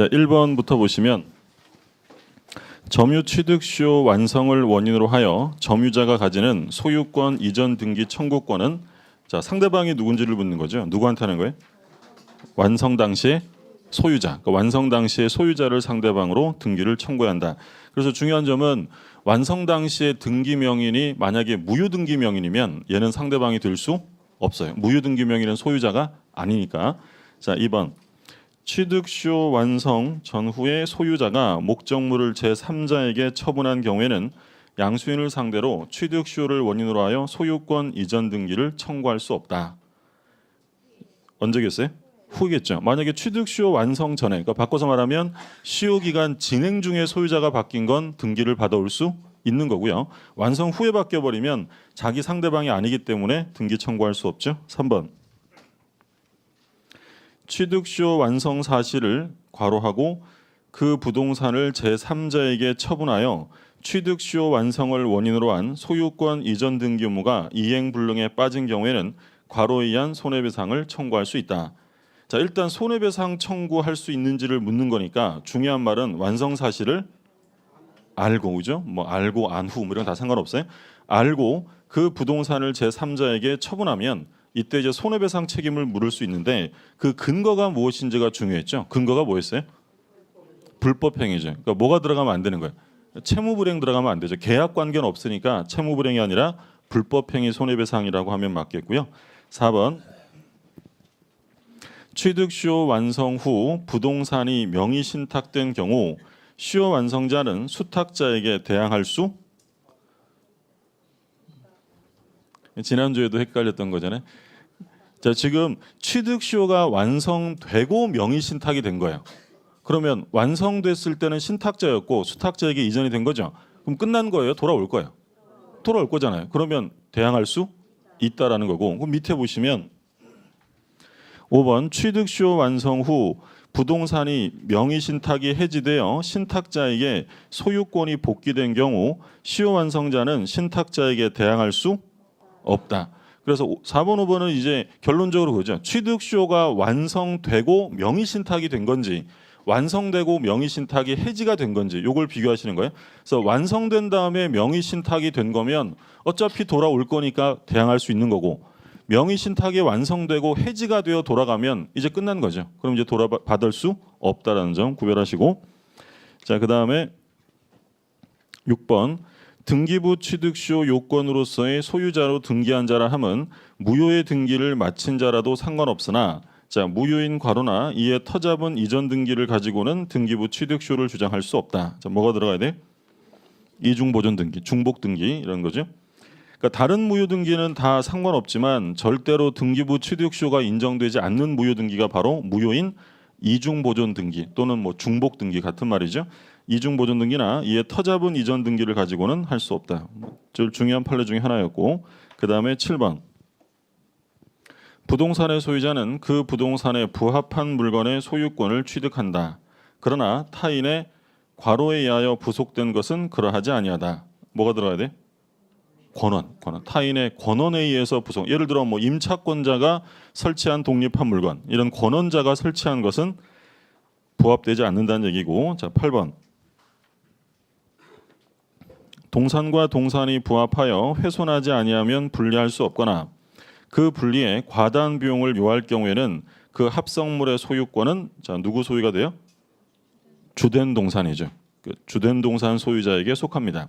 자, 1번부터 보시면 점유 취득시효 완성을 원인으로 하여 점유자가 가지는 소유권 이전 등기 청구권은 자, 상대방이 누군지를 묻는 거죠. 누구한테 하는 거예요? 완성 당시에 소유자. 그러니까 완성 당시에 소유자를 상대방으로 등기를 청구해야 한다. 그래서 중요한 점은 완성 당시에 등기 명인이 만약에 무효 등기 명인이면 얘는 상대방이 될 수 없어요. 무효 등기 명인은 소유자가 아니니까. 자, 2번. 취득시효 완성 전후에 소유자가 목적물을 제3자에게 처분한 경우에는 양수인을 상대로 취득시효를 원인으로 하여 소유권 이전 등기를 청구할 수 없다. 언제겠어요? 후겠죠. 만약에 취득시효 완성 전에, 그러니까 바꿔서 말하면 시효 기간 진행 중에 소유자가 바뀐 건 등기를 받아올 수 있는 거고요. 완성 후에 바뀌어 버리면 자기 상대방이 아니기 때문에 등기 청구할 수 없죠. 3번. 취득시효 완성 사실을 괄호하고 그 부동산을 제3자에게 처분하여 취득시효 완성을 원인으로 한 소유권 이전 등기 의무가 이행 불능에 빠진 경우에는 과로에 의한 손해배상을 청구할 수 있다. 자, 일단 손해배상 청구할 수 있는지를 묻는 거니까 중요한 말은 완성 사실을 알고 그죠? 뭐 알고 안후 뭐 이런 거다 상관없어요. 알고 그 부동산을 제3자에게 처분하면 이때 이제 손해배상 책임을 물을 수 있는데 그 근거가 무엇인지가 중요했죠. 근거가 뭐였어요? 불법 행위죠. 그러니까 뭐가 들어가면 안 되는 거예요. 채무 불이행 들어가면 안 되죠. 계약 관계는 없으니까 채무 불이행이 아니라 불법 행위 손해배상이라고 하면 맞겠고요. 4번 취득시효 완성 후 부동산이 명의 신탁된 경우 시효 완성자는 수탁자에게 대항할 수 지난주에도 헷갈렸던 거잖아요. 자, 지금 취득시효가 완성되고 명의 신탁이 된 거예요. 그러면 완성됐을 때는 신탁자였고 수탁자에게 이전이 된 거죠. 그럼 끝난 거예요? 돌아올 거예요? 돌아올 거잖아요. 그러면 대항할 수 있다라는 거고. 그럼 밑에 보시면 5번 취득시효 완성 후 부동산이 명의 신탁이 해지되어 신탁자에게 소유권이 복귀된 경우 시효 완성자는 신탁자에게 대항할 수 없다. 그래서 4번 5번은 이제 결론적으로 그죠. 취득시효가 완성되고 명의 신탁이 된 건지 완성되고 명의 신탁이 해지가 된 건지 요걸 비교하시는 거예요. 그래서 완성된 다음에 명의 신탁이 된 거면 어차피 돌아올 거니까 대항할 수 있는 거고 명의 신탁이 완성되고 해지가 되어 돌아가면 이제 끝난 거죠. 그럼 이제 돌아 받을 수 없다라는 점 구별하시고 자 그 다음에 6번 등기부 취득시효 요건으로서의 소유자로 등기한 자라 함은 무효의 등기를 마친 자라도 상관없으나 자 무효인 과로나 이에 터잡은 이전 등기를 가지고는 등기부 취득시효를 주장할 수 없다. 자 뭐가 들어가야 돼? 이중 보존 등기, 중복 등기 이런 거죠. 그러니까 다른 무효 등기는 다 상관없지만 절대로 등기부 취득시효가 인정되지 않는 무효 등기가 바로 무효인 이중 보존 등기 또는 뭐 중복 등기 같은 말이죠. 이중 보존 등기나 이에 터잡은 이전 등기를 가지고는 할 수 없다. 제일 중요한 판례 중에 하나였고 그 다음에 7번 부동산의 소유자는 그 부동산에 부합한 물건의 소유권을 취득한다. 그러나 타인의 과로에 의하여 부속된 것은 그러하지 아니하다. 뭐가 들어가야 돼? 권원, 권원. 타인의 권원에 의해서 부속. 예를 들어 뭐 임차권자가 설치한 독립한 물건, 이런 권원자가 설치한 것은 부합되지 않는다는 얘기고. 자, 8번. 동산과 동산이 부합하여 훼손하지 아니하면 분리할 수 없거나 그 분리에 과다한 비용을 요할 경우에는 그 합성물의 소유권은 자 누구 소유가 돼요? 주된 동산이죠. 그 주된 동산 소유자에게 속합니다.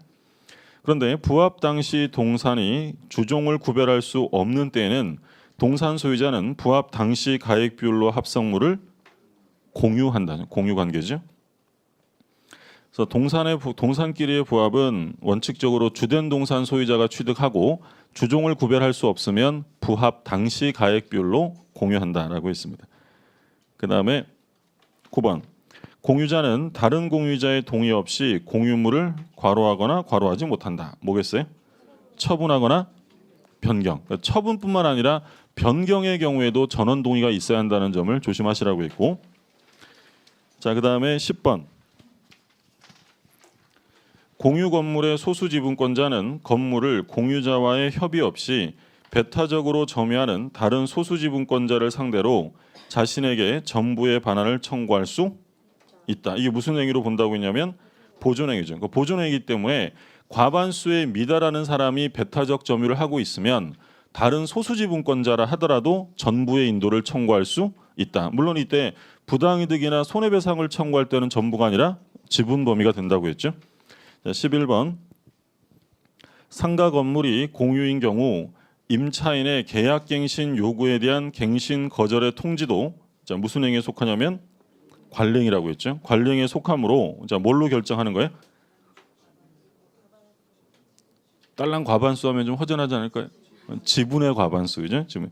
그런데 부합 당시 동산이 주종을 구별할 수 없는 때에는 동산 소유자는 부합 당시 가액 비율로 합성물을 공유한다는 공유 관계죠. 그래서 동산의 부- 동산끼리의 부합은 원칙적으로 주된 동산 소유자가 취득하고 주종을 구별할 수 없으면 부합 당시 가액 비율로 공유한다라고 했습니다. 그 다음에 9번 공유자는 다른 공유자의 동의 없이 공유물을 과로하거나 과로하지 못한다. 뭐겠어요? 처분하거나 변경. 그러니까 처분뿐만 아니라 변경의 경우에도 전원 동의가 있어야 한다는 점을 조심하시라고 했고, 자 그 다음에 10번 공유 건물의 소수 지분권자는 건물을 공유자와의 협의 없이 배타적으로 점유하는 다른 소수 지분권자를 상대로 자신에게 전부의 반환을 청구할 수 있다. 이게 무슨 행위로 본다고 했냐면 보존행위죠. 그 보존행위이기 때문에 과반수에 미달하는 사람이 배타적 점유를 하고 있으면 다른 소수 지분권자라 하더라도 전부의 인도를 청구할 수 있다. 물론 이때 부당이득이나 손해배상을 청구할 때는 전부가 아니라 지분 범위가 된다고 했죠. 자, 11번 상가 건물이 공유인 경우 임차인의 계약갱신 요구에 대한 갱신 거절의 통지도 자, 무슨 행위에 속하냐면 관행이라고 했죠. 관행에 속함으로 자 뭘로 결정하는 거예요? 딸랑 과반수 하면 좀 허전하지 않을까요? 지분의 과반수 그죠? 지금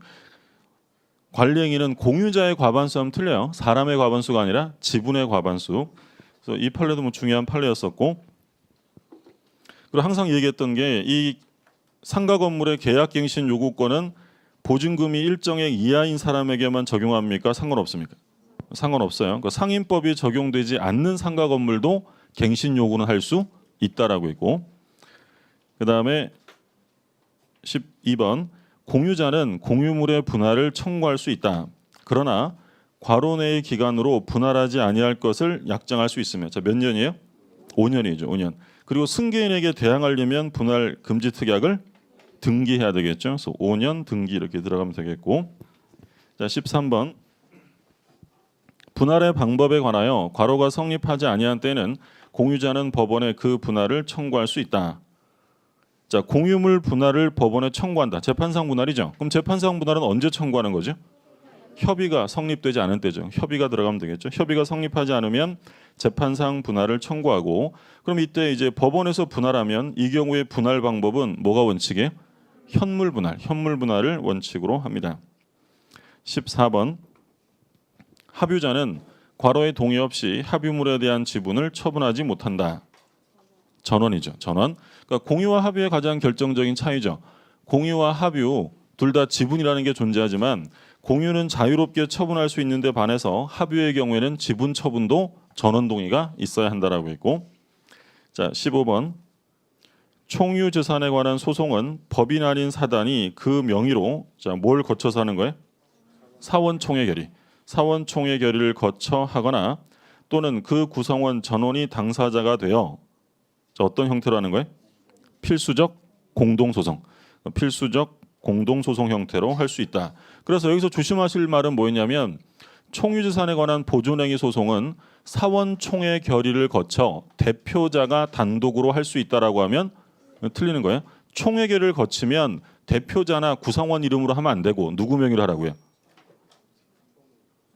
관행위는 공유자의 과반수 하면 틀려요. 사람의 과반수가 아니라 지분의 과반수. 그래서 이 판례도 뭐 중요한 판례였었고 그리고 항상 얘기했던 게 이 상가 건물의 계약갱신 요구권은 보증금이 일정액 이하인 사람에게만 적용합니까? 상관없습니까? 상관없어요. 그 상인법이 적용되지 않는 상가 건물도 갱신 요구는 할 수 있다라고 있고 그다음에 12번 공유자는 공유물의 분할을 청구할 수 있다. 그러나 과로 내의 기간으로 분할하지 아니할 것을 약정할 수 있으며 자몇 년이에요? 5년이죠. 5년. 그리고 승계인에게 대항하려면 분할 금지 특약을 등기해야 되겠죠. 그래서 5년 등기 이렇게 들어가면 되겠고. 자, 13번 분할의 방법에 관하여 과로가 성립하지 아니한 때는 공유자는 법원에 그 분할을 청구할 수 있다. 자, 공유물 분할을 법원에 청구한다. 재판상 분할이죠. 그럼 재판상 분할은 언제 청구하는 거죠? 협의가 성립되지 않은 때죠. 협의가 들어가면 되겠죠. 협의가 성립하지 않으면 재판상 분할을 청구하고 그럼 이때 이제 법원에서 분할하면 이 경우에 분할 방법은 뭐가 원칙이에요? 현물 분할, 현물 분할을 원칙으로 합니다. 14번 합유자는 과로의 동의 없이 합유물에 대한 지분을 처분하지 못한다. 전원이죠. 전원. 그러니까 공유와 합유의 가장 결정적인 차이죠. 공유와 합유 둘 다 지분이라는 게 존재하지만 공유는 자유롭게 처분할 수 있는데 반해서 합유의 경우에는 지분 처분도 전원 동의가 있어야 한다라고 했고 자 15번 총유 재산에 관한 소송은 법인 아닌 사단이 그 명의로 자뭘 거쳐서 하는 거예요? 사원총회 결의 사원총회 결의를 거쳐 하거나 또는 그 구성원 전원이 당사자가 되어 자, 어떤 형태로 하는 거예요? 필수적 공동소송 필수적 공동 소송 형태로 할 수 있다. 그래서 여기서 조심하실 말은 뭐였냐면 총유재산에 관한 보존행위 소송은 사원총회 결의를 거쳐 대표자가 단독으로 할 수 있다라고 하면 틀리는 거예요. 총회 결의를 거치면 대표자나 구성원 이름으로 하면 안 되고 누구 명의로 하라고요?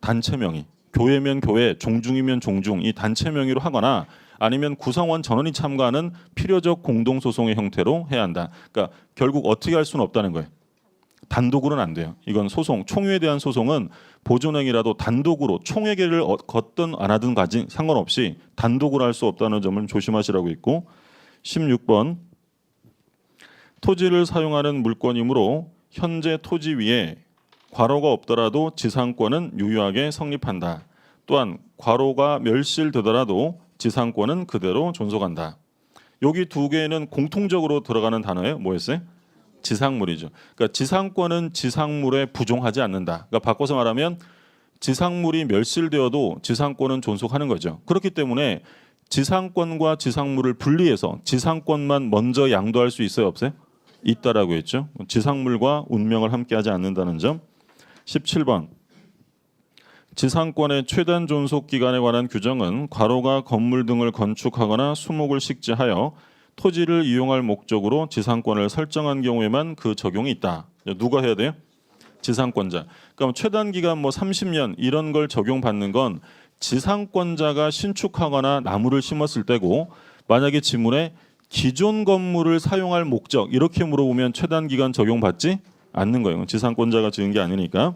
단체 명의. 교회면 교회, 종중이면 종중 이 단체 명의로 하거나 아니면 구성원 전원이 참가하는 필요적 공동 소송의 형태로 해야 한다. 그러니까 결국 어떻게 할 수는 없다는 거예요. 단독으로는 안 돼요. 이건 소송, 총유에 대한 소송은 보존행위라도 단독으로 총회계를 어- 걷든 안 하든 가지 상관없이 단독으로 할 수 없다는 점을 조심하시라고 있고 16번 토지를 사용하는 물건이므로 현재 토지 위에 과로가 없더라도 지상권은 유효하게 성립한다. 또한 과로가 멸실되더라도 지상권은 그대로 존속한다. 여기 두 개는 공통적으로 들어가는 단어예요. 뭐였어요? 지상물이죠. 그러니까 지상권은 지상물에 부종하지 않는다. 그러니까 바꿔서 말하면 지상물이 멸실되어도 지상권은 존속하는 거죠. 그렇기 때문에 지상권과 지상물을 분리해서 지상권만 먼저 양도할 수 있어요, 없어요? 있다라고 했죠. 지상물과 운명을 함께하지 않는다는 점. 17번 지상권의 최단 존속 기간에 관한 규정은 과로가 건물 등을 건축하거나 수목을 식지하여 토지를 이용할 목적으로 지상권을 설정한 경우에만 그 적용이 있다. 누가 해야 돼요? 지상권자. 그럼 최단 기간 뭐 30년 이런 걸 적용받는 건 지상권자가 신축하거나 나무를 심었을 때고 만약에 지문에 기존 건물을 사용할 목적 이렇게 물어보면 최단 기간 적용받지 않는 거예요. 지상권자가 지은 게 아니니까.